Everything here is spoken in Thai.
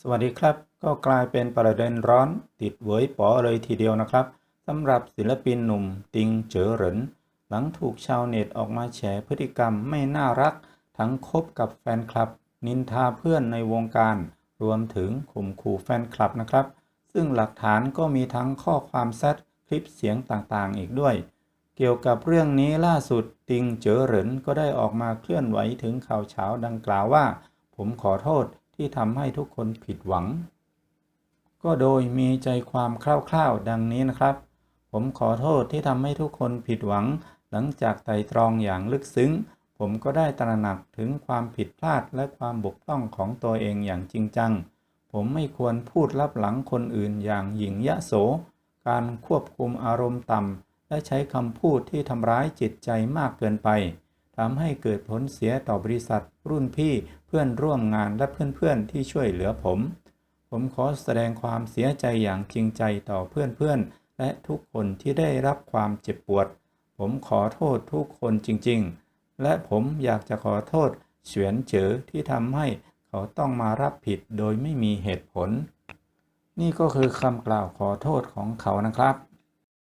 สวัสดีครับ ก็กลายเป็นประเด็นร้อนติดเวยป๋อเลยทีเดียวนะครับสำหรับศิลปินหนุ่มติงเจ๋อเหรินหลังถูกชาวเน็ตออกมาแฉพฤติกรรมไม่น่ารัก ทั้งคบกับแฟนคลับ นินทาเพื่อนในวงการ รวมถึงข่มขู่แฟนคลับนะครับ ซึ่งหลักฐานก็มีทั้งข้อความแซดคลิปเสียงต่างๆ อีกด้วย เกี่ยวกับเรื่องนี้ล่าสุดติงเจ๋อเหรินก็ได้ออกมาเคลื่อนไหวถึงข่าวเช้าดังกล่าวว่า ผมขอโทษ ที่ทำให้ทุกคนผิดหวัง ก็โดยมีใจความคร่าวๆ ดังนี้นะครับ ผมขอโทษที่ทำให้ทุกคนผิดหวัง หลังจากไตร่ตรองอย่างลึกซึ้ง ผมก็ได้ตระหนักถึงความผิดพลาดและความบกพร่องของตัวเองอย่างจริงจัง ผมไม่ควรพูดลับหลังคนอื่นอย่างหยิ่งยะโส การควบคุมอารมณ์ต่ำและใช้คำพูดที่ทำร้ายจิตใจมากเกินไป ทำให้เกิดผลเสียต่อบริษัท รุ่นพี่เพื่อนร่วมงานและเพื่อนๆที่ช่วยเหลือผม ผมขอแสดงความเสียใจอย่างจริงใจต่อเพื่อนๆ และทุกคนที่ได้รับความเจ็บปวด ผมขอโทษทุกคนจริงๆ และผมอยากจะขอโทษเฉวียนเจอที่ทำให้เขาต้องมารับผิดโดยไม่มีเหตุผล นี่ก็คือคำกล่าวขอโทษของเขานะครับ